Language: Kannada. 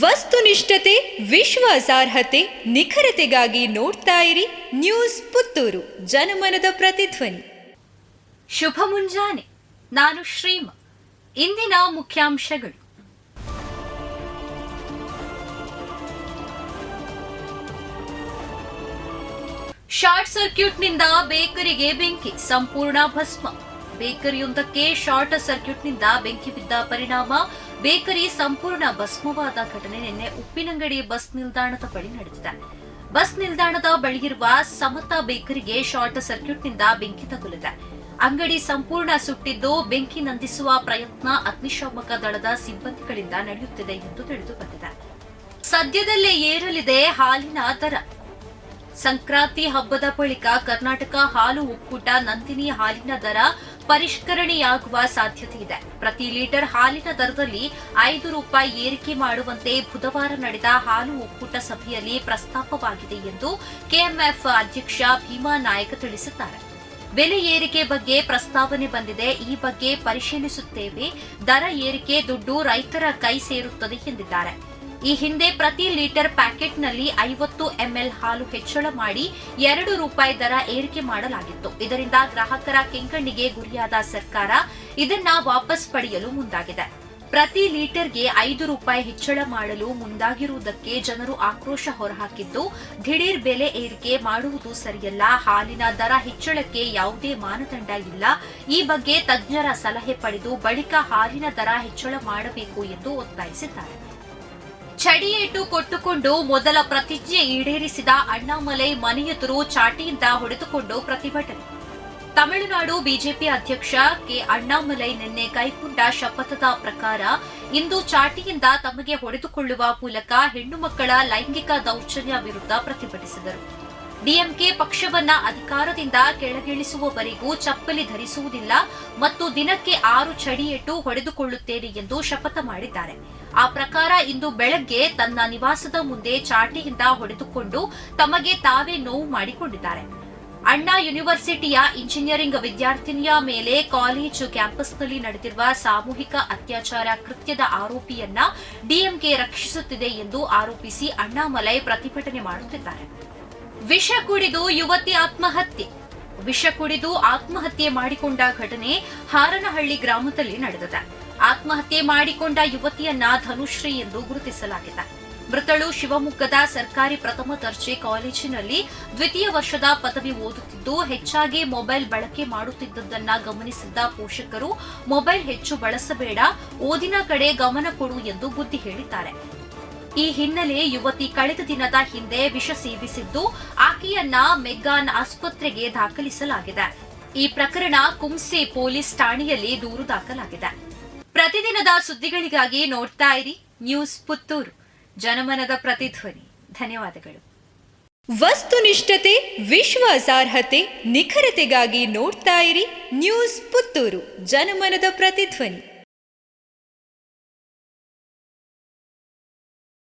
ವಸ್ತುನಿಷ್ಠತೆ, ವಿಶ್ವಾಸಾರ್ಹತೆ, ನಿಖರತೆಗಾಗಿ ನೋಡ್ತಾ ಇರಿ ನ್ಯೂಸ್ ಪುತ್ತೂರು, ಜನಮನದ ಪ್ರತಿಧ್ವನಿ. ಶುಭ ಮುಂಜಾನೆ, ನಾನು ಶ್ರೀಮ, ಇಂದಿನ ಮುಖ್ಯಾಂಶಗಳು. ಶಾರ್ಟ್ ಸರ್ಕ್ಯೂಟ್ನಿಂದ ಬೇಕರಿಗೆ ಬೆಂಕಿ, ಸಂಪೂರ್ಣ ಭಸ್ಮ. ಬೇಕರಿಯೊಂದಕ್ಕೆ ಶಾರ್ಟ್ ಸರ್ಕ್ಯೂಟ್ನಿಂದ ಬೆಂಕಿ ಬಿದ್ದ ಪರಿಣಾಮ. ಬೇಕರಿ ಸಂಪೂರ್ಣ ಭಸ್ಮವಾದ ಘಟನೆ. ನಿನ್ನೆ ಉಪ್ಪಿನಂಗಡಿ ಬಸ್ ನಿಲ್ದಾಣದ ಬಳಿ ನಡೆದಿದೆ. ಬಸ್ ನಿಲ್ದಾಣದ ಬಳಿಯಿರುವ ಸಮತಾ ಬೇಕರಿಗೆ ಶಾರ್ಟ್ ಸರ್ಕ್ಯೂಟ್ನಿಂದ ಬೆಂಕಿ ತಗುಲಿದೆ. ಅಂಗಡಿ ಸಂಪೂರ್ಣ ಸುಟ್ಟಿದ್ದು ಬೆಂಕಿ ನಂದಿಸುವ ಪ್ರಯತ್ನ ಅಗ್ನಿಶಾಮಕ ದಳದ ಸಿಬ್ಬಂದಿಗಳಿಂದ ನಡೆಯುತ್ತಿದೆ ಎಂದು ತಿಳಿದು ಬಂದಿದೆ. ಸದ್ಯದಲ್ಲೇ ಏರಲಿದೆ ಹಾಲಿನ ದರ. ಸಂಕ್ರಾಂತಿ ಹಬ್ಬದ ಬಳಿಕ ಕರ್ನಾಟಕ ಹಾಲು ಒಕ್ಕೂಟ ನಂದಿನಿ ಹಾಲಿನ ದರ ಪರಿಷ್ಕರಣೆಯಾಗುವ ಸಾಧ್ಯತೆ ಇದೆ. ಪ್ರತಿ ಲೀಟರ್ ಹಾಲಿನ ದರದಲ್ಲಿ ಐದು ರೂಪಾಯಿ ಏರಿಕೆ ಮಾಡುವಂತೆ ಬುಧವಾರ ನಡೆದ ಹಾಲು ಒಕ್ಕೂಟ ಸಭೆಯಲ್ಲಿ ಪ್ರಸ್ತಾಪವಾಗಿದೆ ಎಂದು ಕೆಎಂಎಫ್ ಅಧ್ಯಕ್ಷ ಭೀಮಾ ನಾಯಕ್ ತಿಳಿಸಿದ್ದಾರೆ. ಬೆಲೆ ಏರಿಕೆ ಬಗ್ಗೆ ಪ್ರಸ್ತಾವನೆ ಬಂದಿದೆ. ಈ ಬಗ್ಗೆ ಪರಿಶೀಲಿಸುತ್ತೇವೆ. ದರ ಏರಿಕೆ ದುಡ್ಡು ರೈತರ ಕೈ ಸೇರುತ್ತದೆ ಎಂದಿದ್ದಾರೆ. ಈ ಹಿಂದೆ ಪ್ರತಿ ಲೀಟರ್ ಪ್ಯಾಕೆಟ್ನಲ್ಲಿ ಐವತ್ತು ಎಂಎಲ್ ಹಾಲು ಹೆಚ್ಚಳ ಮಾಡಿ ಎರಡು ರೂಪಾಯಿ ದರ ಏರಿಕೆ ಮಾಡಲಾಗಿತ್ತು. ಇದರಿಂದ ಗ್ರಾಹಕರ ಕೆಂಕಣ್ಣಿಗೆ ಗುರಿಯಾದ ಸರ್ಕಾರ ಇದನ್ನ ವಾಪಸ್ ಪಡೆಯಲು ಮುಂದಾಗಿದೆ. ಪ್ರತಿ ಲೀಟರ್ಗೆ ಐದು ರೂಪಾಯಿ ಹೆಚ್ಚಳ ಮಾಡಲು ಮುಂದಾಗಿರುವುದಕ್ಕೆ ಜನರು ಆಕ್ರೋಶ ಹೊರಹಾಕಿದ್ದು, ದಿಢೀರ್ ಬೆಲೆ ಏರಿಕೆ ಮಾಡುವುದು ಸರಿಯಲ್ಲ, ಹಾಲಿನ ದರ ಹೆಚ್ಚಳಕ್ಕೆ ಯಾವುದೇ ಮಾನದಂಡ ಇಲ್ಲ. ಈ ಬಗ್ಗೆ ತಜ್ಞರ ಸಲಹೆ ಪಡೆದು ಬಳಿಕ ಹಾಲಿನ ದರ ಹೆಚ್ಚಳ ಮಾಡಬೇಕು ಎಂದು ಒತ್ತಾಯಿಸಿದ್ದಾರೆ. ಚಡಿಯೇಟು ಕೊಟ್ಟುಕೊಂಡು ಮೊದಲ ಪ್ರತಿಜ್ಞೆ ಈಡೇರಿಸಿದ ಅಣ್ಣಾಮಲೈ ಮನೆಯೆದುರು ಚಾಟಿಯಿಂದ ಹೊಡೆದುಕೊಂಡು ಪ್ರತಿಭಟನೆ. ತಮಿಳುನಾಡು ಬಿಜೆಪಿ ಅಧ್ಯಕ್ಷ ಕೆ ಅಣ್ಣಾಮಲೈ ನಿನ್ನೆ ಕೈಗೊಂಡ ಶಪಥದ ಪ್ರಕಾರ ಇಂದು ಚಾಟಿಯಿಂದ ತಮಗೆ ಹೊಡೆದುಕೊಳ್ಳುವ ಮೂಲಕ ಹೆಣ್ಣು ಮಕ್ಕಳ ಲೈಂಗಿಕ ದೌರ್ಜನ್ಯ ವಿರುದ್ಧ ಪ್ರತಿಭಟಿಸಿದರು. ಡಿಎಂಕೆ ಪಕ್ಷವನ್ನ ಅಧಿಕಾರದಿಂದ ಕೆಳಗಿಳಿಸುವವರೆಗೂ ಚಪ್ಪಲಿ ಧರಿಸುವುದಿಲ್ಲ ಮತ್ತು ದಿನಕ್ಕೆ ಆರು ಇಟ್ಟು ಹೊಡೆದುಕೊಳ್ಳುತ್ತೇನೆ ಎಂದು ಶಪಥ ಮಾಡಿದ್ದಾರೆ. ಆ ಪ್ರಕಾರ ಇಂದು ಬೆಳಗ್ಗೆ ತನ್ನ ನಿವಾಸದ ಮುಂದೆ ಚಾಟಿಯಿಂದ ಹೊಡೆದುಕೊಂಡು ತಮಗೆ ತಾವೇ ನೋವು ಮಾಡಿಕೊಂಡಿದ್ದಾರೆ. ಅಣ್ಣಾ ಯೂನಿವರ್ಸಿಟಿಯ ಇಂಜಿನಿಯರಿಂಗ್ ವಿದ್ಯಾರ್ಥಿನಿಯ ಮೇಲೆ ಕಾಲೇಜು ಕ್ಯಾಂಪಸ್ನಲ್ಲಿ ನಡೆದಿರುವ ಸಾಮೂಹಿಕ ಅತ್ಯಾಚಾರ ಕೃತ್ಯದ ಆರೋಪಿಯನ್ನ ಡಿಎಂಕೆ ರಕ್ಷಿಸುತ್ತಿದೆ ಎಂದು ಆರೋಪಿಸಿ ಅಣ್ಣಾಮಲೈ ಪ್ರತಿಭಟನೆ ಮಾಡುತ್ತಿದ್ದಾರೆ. ವಿಷ ಕುಡಿದು ಯುವತಿ ಆತ್ಮಹತ್ಯೆ. ವಿಷ ಕುಡಿದು ಆತ್ಮಹತ್ಯೆ ಮಾಡಿಕೊಂಡ ಘಟನೆ ಹಾರನಹಳ್ಳಿ ಗ್ರಾಮದಲ್ಲಿ ನಡೆದಿದೆ. ಆತ್ಮಹತ್ಯೆ ಮಾಡಿಕೊಂಡ ಯುವತಿಯನ್ನ ಧನುಶ್ರೀ ಎಂದು ಗುರುತಿಸಲಾಗಿದೆ. ಮೃತಳು ಶಿವಮೊಗ್ಗದ ಸರ್ಕಾರಿ ಪ್ರಥಮ ದರ್ಜೆ ಕಾಲೇಜಿನಲ್ಲಿ ದ್ವಿತೀಯ ವರ್ಷದ ಪದವಿ ಓದುತ್ತಿದ್ದು, ಹೆಚ್ಚಾಗಿ ಮೊಬೈಲ್ ಬಳಕೆ ಮಾಡುತ್ತಿದ್ದುದನ್ನ ಗಮನಿಸಿದ್ದ ಪೋಷಕರು, ಮೊಬೈಲ್ ಹೆಚ್ಚು ಬಳಸಬೇಡ, ಓದಿನ ಕಡೆ ಗಮನ ಕೊಡು ಎಂದು ಬುದ್ಧಿ ಹೇಳಿದ್ದಾರೆ. ಈ ಹಿನ್ನೆಲೆ ಯುವತಿ ಕಳೆದ ದಿನದ ಹಿಂದೆ ವಿಷ ಸೇವಿಸಿದ್ದು, ಆಕೆಯನ್ನ ಮೆಗ್ಗಾನ್ ಆಸ್ಪತ್ರೆಗೆ ದಾಖಲಿಸಲಾಗಿದೆ. ಈ ಪ್ರಕರಣ ಕುಂಸೆ ಪೊಲೀಸ್ ಠಾಣೆಯಲ್ಲಿ ದೂರು ದಾಖಲಾಗಿದೆ. ಪ್ರತಿದಿನದ ಸುದ್ದಿಗಳಿಗಾಗಿ ನೋಡ್ತಾ ಇರಿ ನ್ಯೂಸ್ ಪುತ್ತೂರು. ಜನಮನದ ಪ್ರತಿಧ್ವನಿ. ಧನ್ಯವಾದಗಳು. ವಸ್ತುನಿಷ್ಠತೆ ವಿಶ್ವಾಸಾರ್ಹತೆ ನಿಖರತೆಗಾಗಿ ನೋಡ್ತಾ ಇರಿ ನ್ಯೂಸ್ ಪುತ್ತೂರು. ಜನಮನದ ಪ್ರತಿಧ್ವನಿ.